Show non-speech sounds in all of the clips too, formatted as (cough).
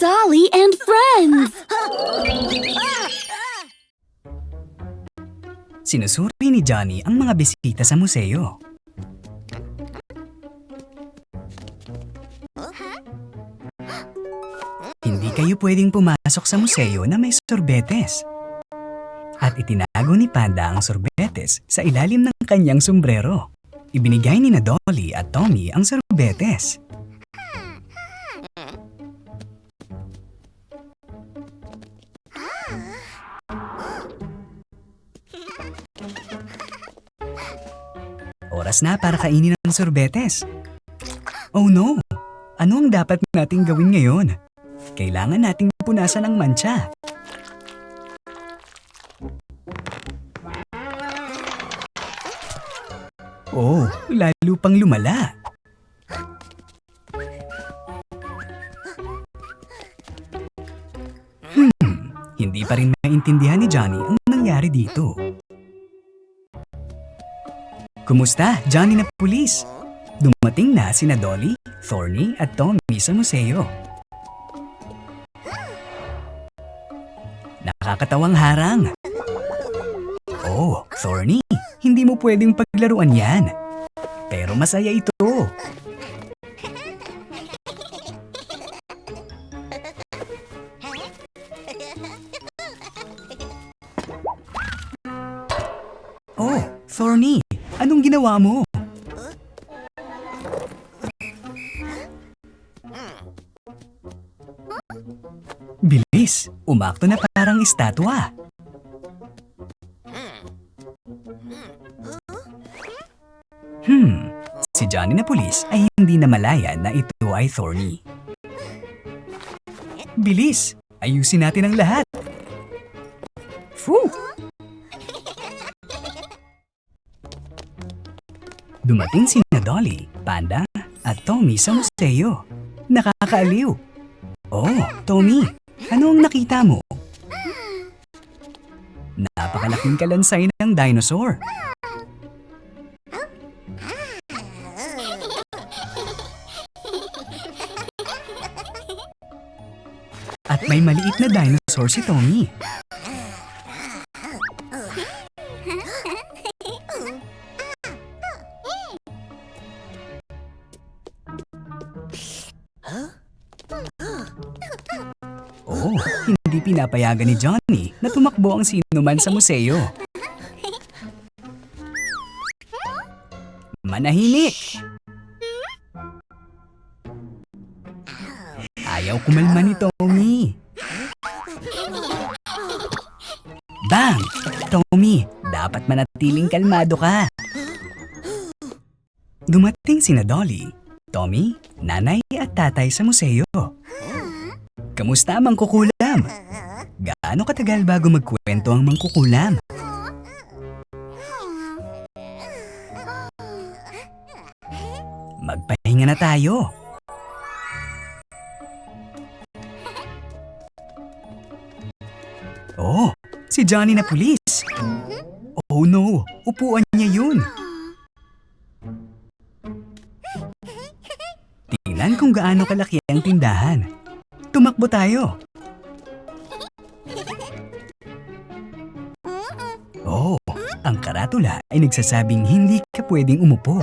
Dolly and friends! Sinusuri ni Johnny ang mga bisita sa museo. Hindi kayo pwedeng pumasok sa museo na may sorbetes. At itinago ni Panda ang sorbetes sa ilalim ng kanyang sombrero. Ibinigay ni na Dolly at Tommy ang sorbetes. Oras na para kainin ang sorbetes. Oh no! Ano ang dapat nating gawin ngayon? Kailangan nating punasan ang mancha. Oh, lalo pang lumala. Hmm, hindi pa rin maintindihan ni Johnny ang nangyari dito. Kumusta, Johnny na pulis? Dumating na sina Dolly, Thorny at Tommy sa museo. Nakakatawang harang. Oh, Thorny, hindi mo pwedeng paglaruan yan. Pero masaya ito. Oh, Thorny, anong ginawa mo? Bilis, umakto na parang estatwa. Hmm, si Johnny na pulis ay hindi na malaya na ito ay Thorny. Bilis, ayusin natin ang lahat. Fu! Dumating si Dolly, Panda at Tommy sa museo. Nakakaaliw. Oh, Tommy, ano ang nakita mo? Napakalaking kalansay ng dinosaur. At may maliit na dinosaur si Tommy. Pinapayagan ni Johnny na tumakbo ang sinuman sa museo. Manahimik! Ayaw kumalma ni Tommy. Bang! Tommy, dapat manatiling kalmado ka. Dumating sina Dolly, Tommy, nanay at tatay sa museo. Kamusta ang mangkukulam? Gaano katagal bago magkwento ang mangkukulam? Magpahinga na tayo. Oh, si Johnny na pulis. Oh no, upuan niya yun. Tingnan kung gaano kalaki ang tindahan. Tumakbo tayo. Ang karatula ay nagsasabing hindi ka pwedeng umupo.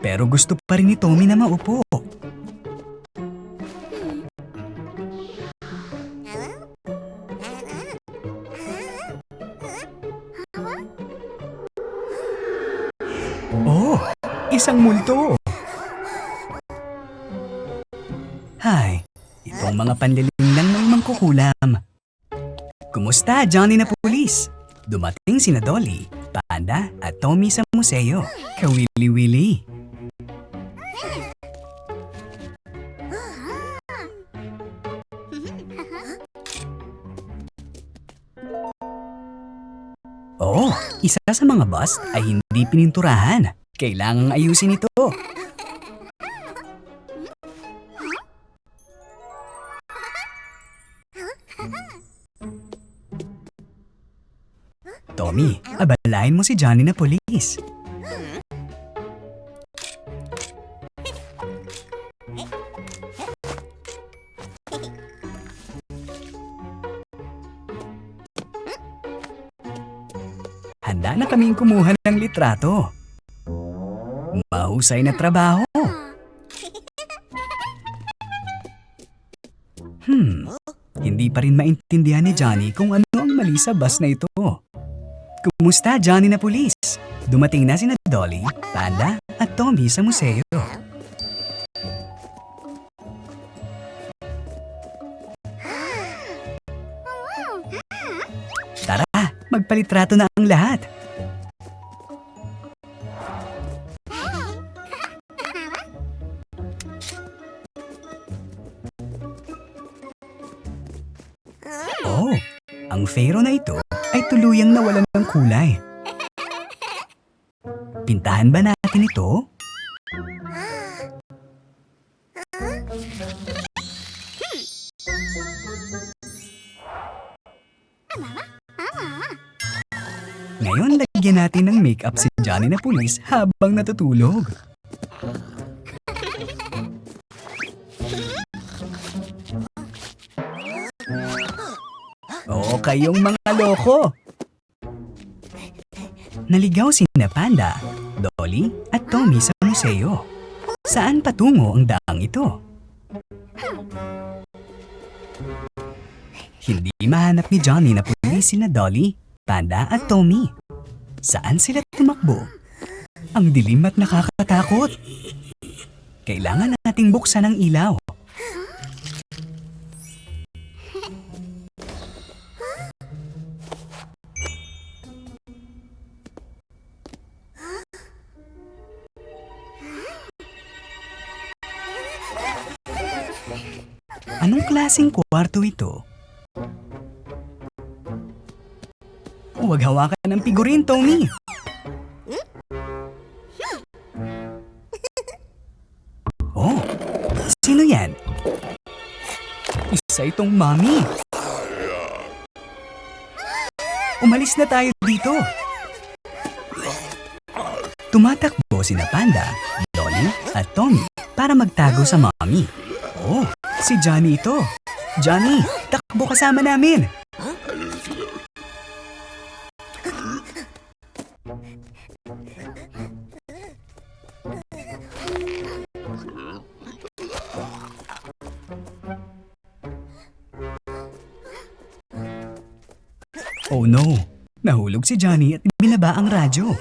Pero gusto pa rin ni Tommy na maupo. Oh, isang multo. Hay, itong mga panliling lang ng mangkukulam. Kumusta, Johnny na pulis? Dumating sina Dolly, Panda at Tommy sa museo. Kawili-wili. Oh, isa sa mga bust ay hindi pininturahan. Kailangang ayusin ito. Mami, abalain mo si Johnny na polis. Handa na kaming kumuha ng litrato. Mahusay na trabaho. Hmm, hindi pa rin maintindihan ni Johnny kung ano ang mali sa bus na ito. Kumusta Johnny na pulis? Dumating na sina Dolly, Panda at Tommy sa museo. Tara, magpalitrato na ang lahat. Oh, ang fero na ito tuluyang nawalan ng kulay. Pintahan ba natin ito? Ngayon, lagyan natin ng makeup si Johnny na pulis habang natutulog. Oo, kayong mga loko! Naligaw si Panda, Dolly at Tommy sa museo. Saan patungo ang daang ito? Hindi mahanap ni Johnny na pulis sina Dolly, Panda at Tommy. Saan sila tumakbo? Ang dilim at nakakatakot. Kailangan nating buksan ang ilaw. Anong klaseng kwarto ito? Huwag hawakan ng figurin, Tommy. Oh, sino yan? Isa itong mami. Umalis na tayo dito. Tumatakbo sina Panda, Dolly at Tommy para magtago sa mami. Oh, si Johnny ito. Johnny, takbo kasama namin. Oh no, nahulog si Johnny at binaba ang radyo.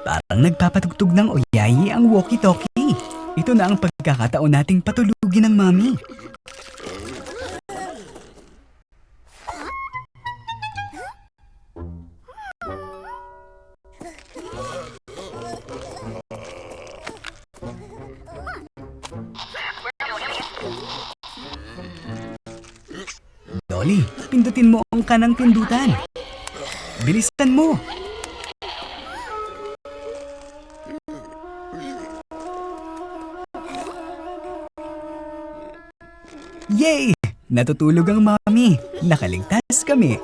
Parang nagpapatugtog ng oyayi ang walkie-talkie. Ito na ang pagkakataon nating patulugin ng mami. Dolly, pindutin mo ang kanang pindutan. Bilisan mo. Yay! Natutulog ang mami. Nakaligtas kami.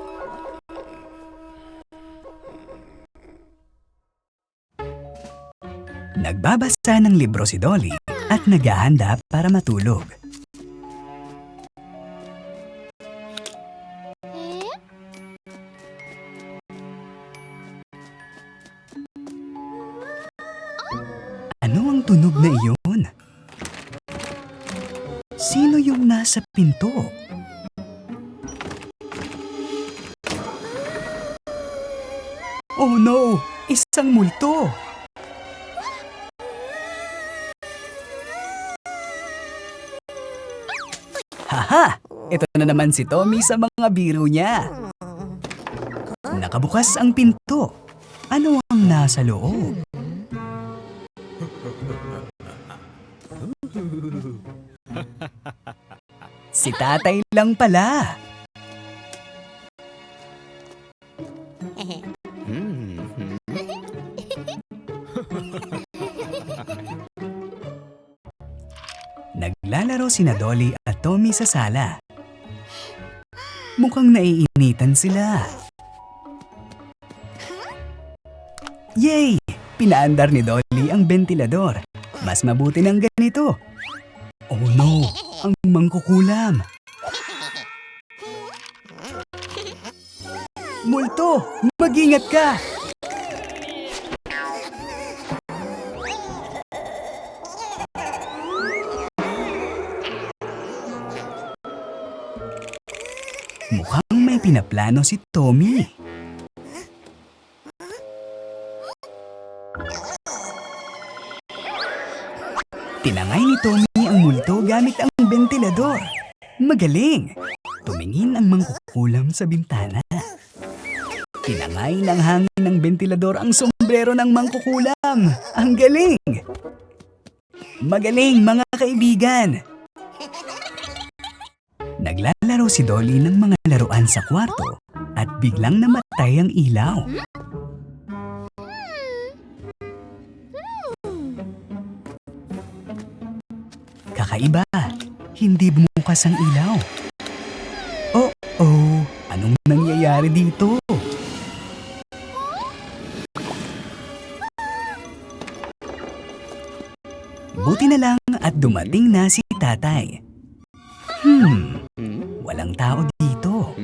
Nagbabasa ng libro si Dolly at naghahanda para matulog. Ano ang tunog na iyon? Nasa pinto? Oh no! Isang multo! Haha! Ito na naman si Tommy sa mga biro niya. Nakabukas ang pinto. Ano ang nasa loob? Si tatay lang pala. Naglalaro sina Dolly at Tommy sa sala. Mukhang naiinitan sila. Yay! Pinaandar ni Dolly ang ventilador. Mas mabuti ng ganito. Oh no! Ang mangkukulam! Multo! Mag-ingat ka! Mukhang may pinaplano si Tommy. Tinangay ni Tommy ang multo gamit ang ventilador. Magaling! Tumingin ang mangkukulam sa bintana. Tinangay ng hangin ng ventilador ang sombrero ng mangkukulam. Ang galing! Magaling mga kaibigan! Naglalaro si Dolly ng mga laruan sa kwarto at biglang namatay ang ilaw. Kakaiba, hindi bumukas ang ilaw. Oh, oh, anong nangyayari dito? Buti na lang at dumating na si tatay. Hmm, walang tao dito.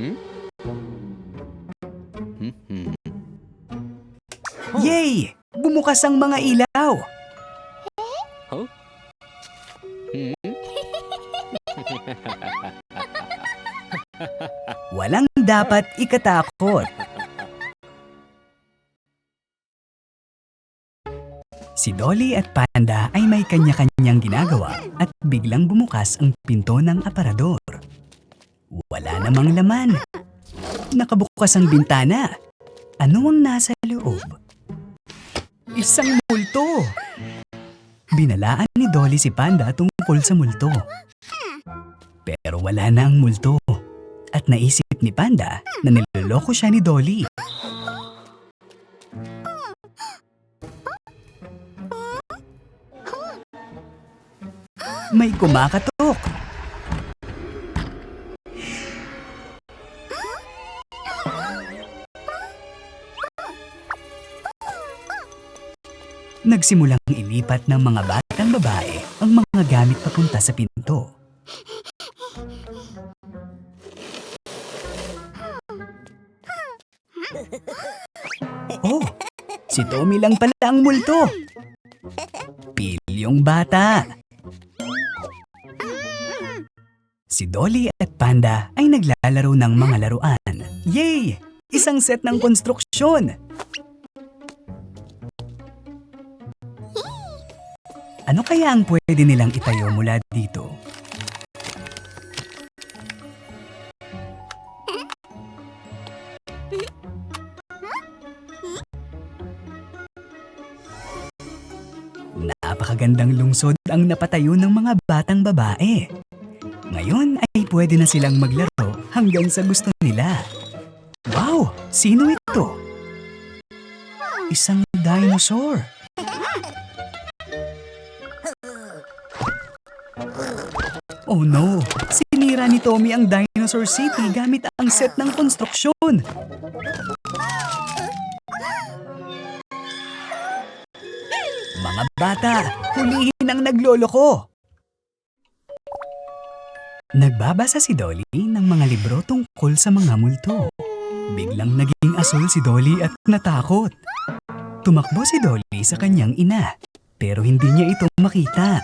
Yay! Bumukas ang mga ilaw! Dapat ikatakot. Si Dolly at Panda ay may kanya-kanyang ginagawa at biglang bumukas ang pinto ng aparador. Wala namang laman. Nakabukas ang bintana. Ano ang nasa loob? Isang multo! Binalaan ni Dolly si Panda tungkol sa multo. Pero wala na ang multo. At naisip ni Panda na niloloko siya ni Dolly. May kumakatok. Nagsimulang ilipat ng mga batang babae ang mga gamit papunta sa pinto. Oh, si Tommy lang pala ang multo. Pilyong bata. Si Dolly at Panda ay naglalaro ng mga laruan. Yay! Isang set ng konstruksyon. Ano kaya ang pwede nilang itayo mula dito? Napakagandang lungsod ang napatayo ng mga batang babae. Ngayon ay pwede na silang maglaro hanggang sa gusto nila. Wow! Sino ito? Isang dinosaur. Oh no! Sinira ni Tommy ang Dinosaur City gamit ang set ng konstruksyon. Mga bata, hulihin ang nagloloko! Nagbabasa si Dolly ng mga libro tungkol sa mga multo. Biglang naging asul si Dolly at natakot. Tumakbo si Dolly sa kanyang ina, pero hindi niya ito makita.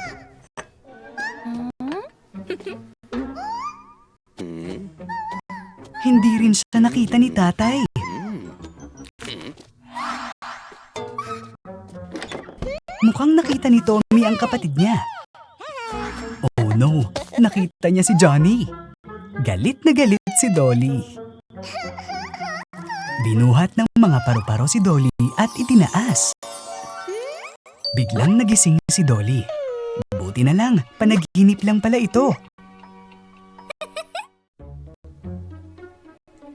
Hindi rin siya nakita ni tatay. Mukhang nakita ni Tommy ang kapatid niya. Oh no, nakita niya si Johnny. Galit na galit si Dolly. Binuhat ng mga paru-paro si Dolly at itinaas. Biglang nagising si Dolly. Buti na lang, panaginip lang pala ito.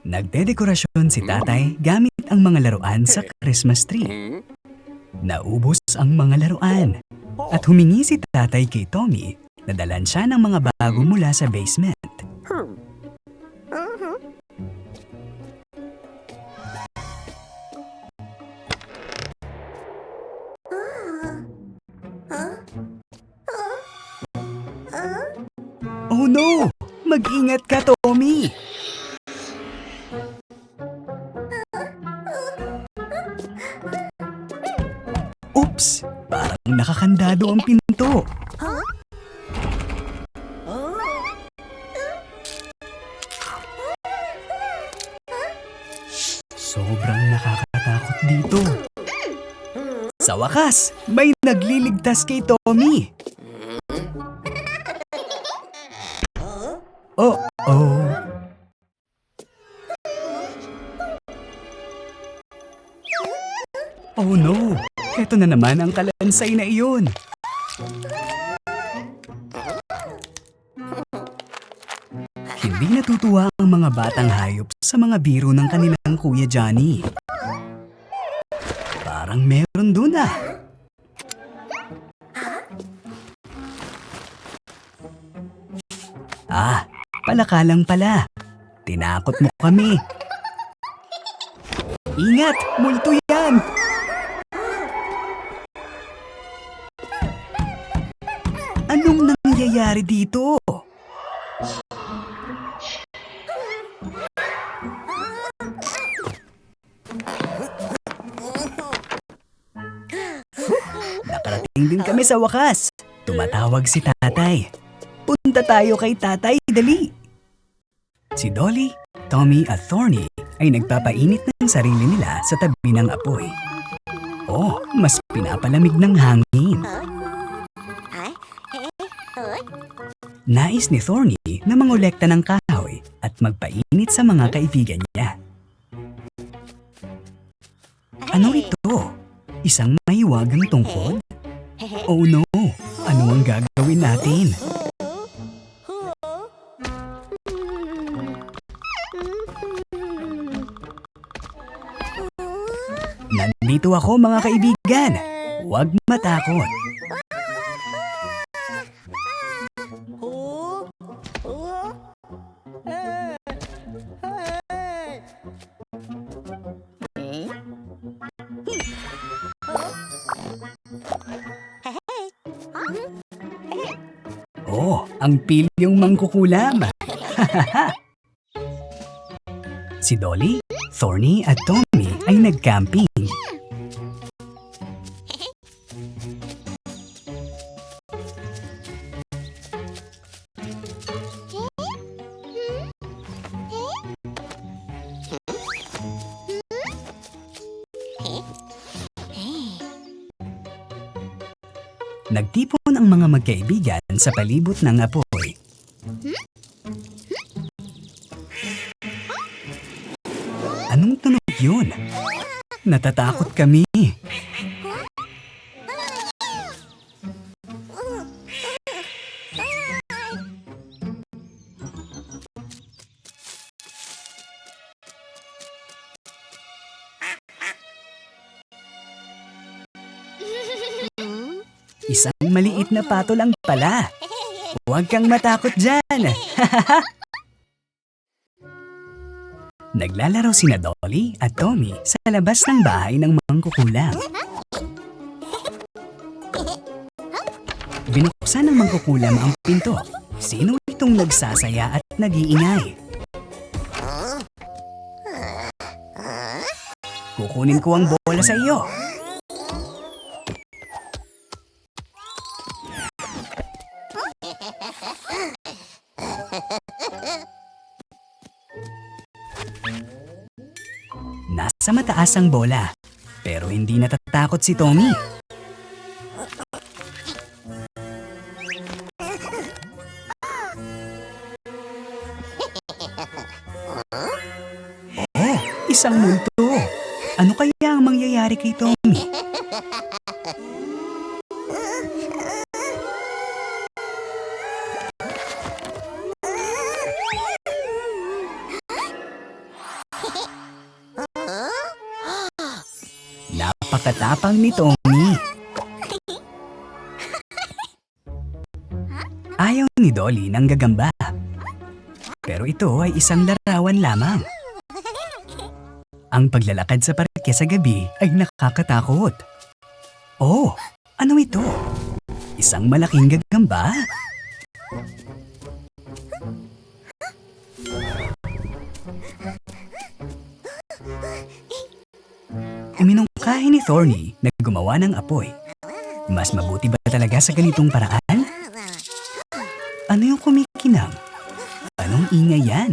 Nagdedekorasyon si tatay gamit ang mga laruan sa Christmas tree. Naubos ang mga laruan. At humingi si tatay kay Tommy na dalan siya ng mga bago mula sa basement. Oh no! Mag-ingat ka, Tommy! Nakakandado ang pinto. Sobrang nakakatakot dito. Sa wakas, may nagliligtas kay Tommy. Na naman ang kalansay na iyon. Hindi natutuwa ang mga batang hayop sa mga biro ng kanilang kuya Johnny. Parang meron dun ah. Ah, palaka lang pala. Tinakot mo kami. Ingat! Multo yan! Nangyayari dito? Nakarating din kami sa wakas. Tumatawag si tatay. Punta tayo kay tatay, dali. Si Dolly, Tommy at Thorny ay nagpapainit ng sarili nila sa tabi ng apoy. Oh, mas pinapalamig ng hangin. Nais ni Thorny na mangolekta ng kahoy at magpainit sa mga kaibigan niya. Ano ito? Isang mahiwagang tungkod? Oh no! Ano ang gagawin natin? Nandito ako mga kaibigan. Huwag matakot. Ang pilyong mangkukulam. (laughs) si Dolly, Thorny at Tommy ay nag-camping. (laughs) Nagtipon ang mga magkaibigan sa palibot ng apoy. Anong tunog yun? Natatakot kami. Isang maliit na pato lang pala. Huwag kang matakot dyan. (laughs) Naglalaro sina Dolly at Tommy sa labas ng bahay ng mangkukulam. Binuksan ng mangkukulam ang pinto. Sino itong nagsasaya at nag-iingay? Kukunin ko ang bola sa iyo. Nasa mataas ang bola. Pero hindi natatakot si Tommy. Oh, isang multo. Ano kaya ang mangyayari kay Tommy? Napakatapang ni Tommy. Ayaw ni Dolly ng gagamba. Pero ito ay isang larawan lamang. Ang paglalakad sa parke sa gabi ay nakakatakot. Oh, ano ito? Isang malaking gagamba? Iminungkahi ni Thorny na gumawa ng apoy. Mas mabuti ba talaga sa ganitong paraan? Ano yung kumikinang? Anong ingay yan?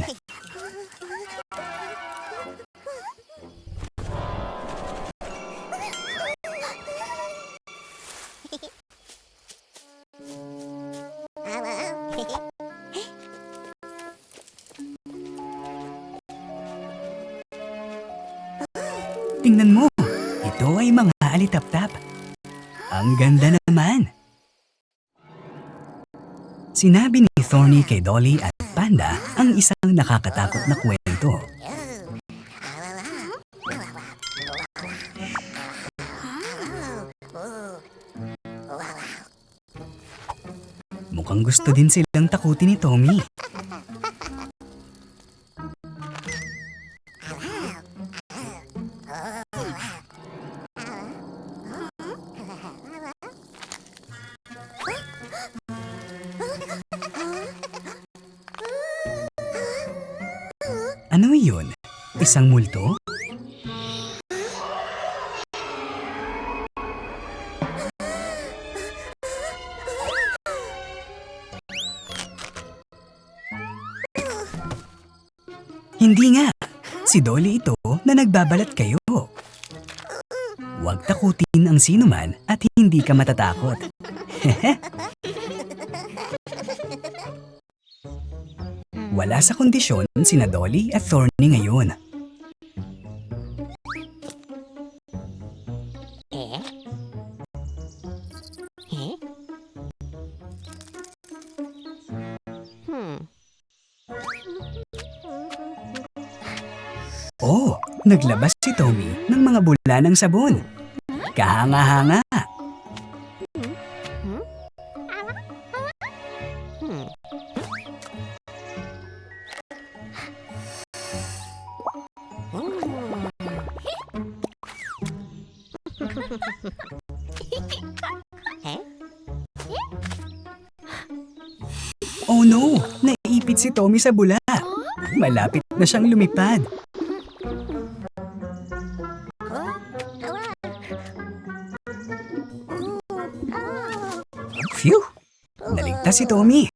Tingnan mo, ito ay mga alitaptap. Ang ganda naman. Sinabi ni Thorny kay Dolly at Panda ang isang nakakatakot na kwento. Mukhang gusto din silang takutin ni Tommy. Hindi nga. Si Dolly ito na nagbabalat kayo. Huwag takutin ang sinuman at hindi ka matatakot. (laughs) Wala sa kondisyon sina Dolly at Thorny ngayon. Naglabas si Tommy ng mga bula ng sabon. Kahanga-hanga. Oh no! Naipit si Tommy sa bula. Malapit na siyang lumipad. Si Tommy.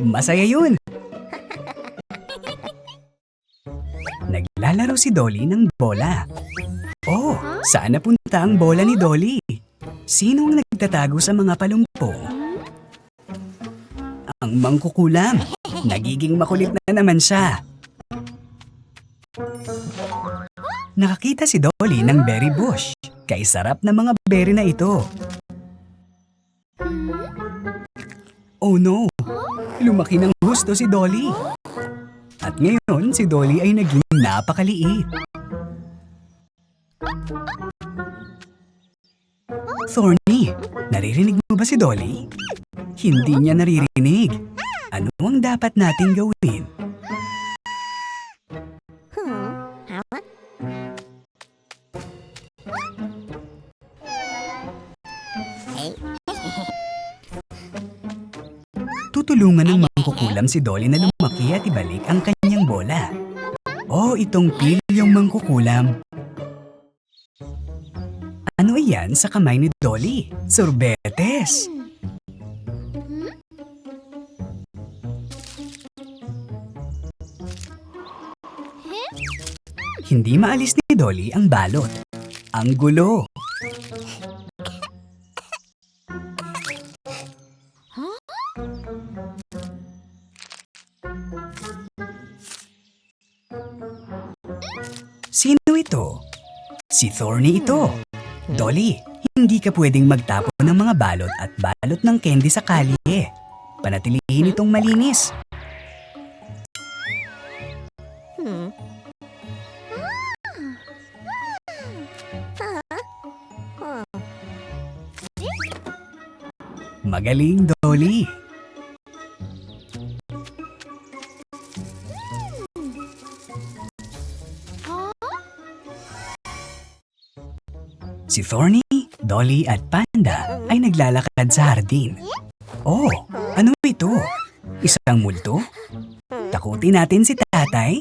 Masaya yun. (laughs) Naglalaro si Dolly ng bola. Oh, saan napunta ang bola ni Dolly? Sinong nagtatago sa mga palumpong? Ang mangkukulam. Nagiging makulit na naman siya. Nakakita si Dolly ng berry bush. Kay sarap na mga berry na ito. Oh no! Lumaki ng gusto si Dolly. At ngayon, si Dolly ay naging napakaliit. Thorny, naririnig mo ba si Dolly? Hindi niya naririnig. Ano ang dapat nating gawin? Tutulungan ng mangkukulam si Dolly na lumaki at ibalik ang kanyang bola. Oh, itong pil yung mangkukulam. Ano yan sa kamay ni Dolly? Sorbetes! Hindi maalis ni Dolly ang balot. Ang gulo. Si Thorny ito. Dolly, hindi ka pwedeng magtapon ng mga balot at balot ng candy sa kalye. Panatilihin itong malinis. Magaling, Dolly. Si Thorny, Dolly at Panda ay naglalakad sa hardin. Oh, ano ito? Isang multo? Takutin natin si tatay?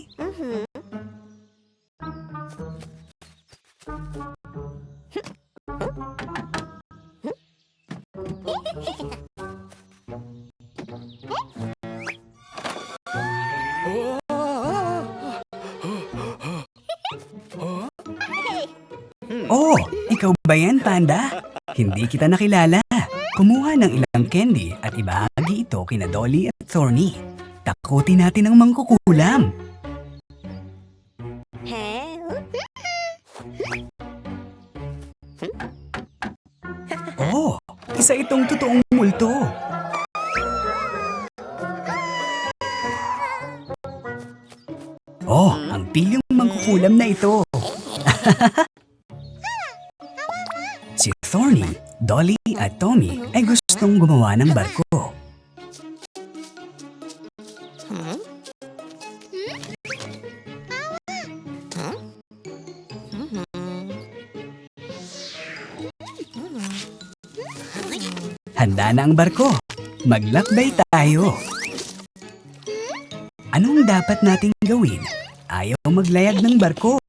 Panda? Hindi kita nakilala. Kumuha ng ilang candy at ibahagi ito kina Dolly at Thorny. Takutin natin ang mangkukulam. Oh, isa itong totoong multo. Oh, ang pilyong mangkukulam na ito. (laughs) si Thorny, Dolly at Tommy ay gustong gumawa ng barko. Handa na ang barko. Maglakbay tayo. Anong dapat nating gawin? Ayaw maglayag ng barko.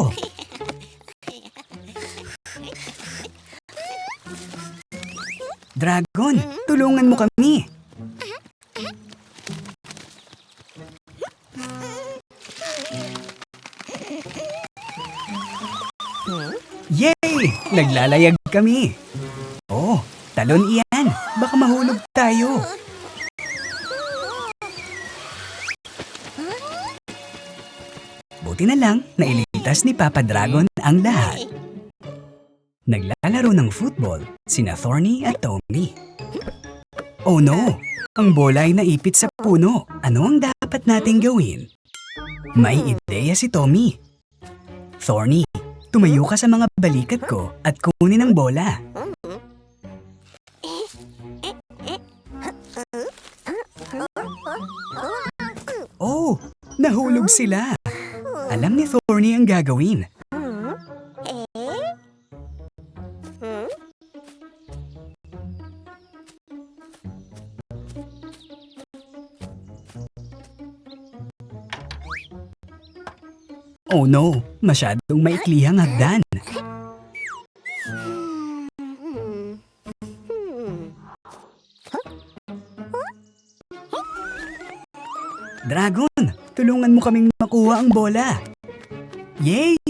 Dragon, tulungan mo kami. Yay! Naglalayag kami. Oh, talon iyan. Baka mahulog tayo. Buti na lang na ililigtas ni Papa Dragon ang lahat. Naglalaro ng football sina Thorny at Tommy. Oh no! Ang bola ay naipit sa puno. Ano ang dapat nating gawin? May ideya si Tommy. Thorny, tumayo ka sa mga balikat ko at kunin ang bola. Oh, nahulog sila. Alam ni Thorny ang gagawin. Oh no, masyadong maiklihang hagdan. Dragon, tulungan mo kaming makuha ang bola. Yay!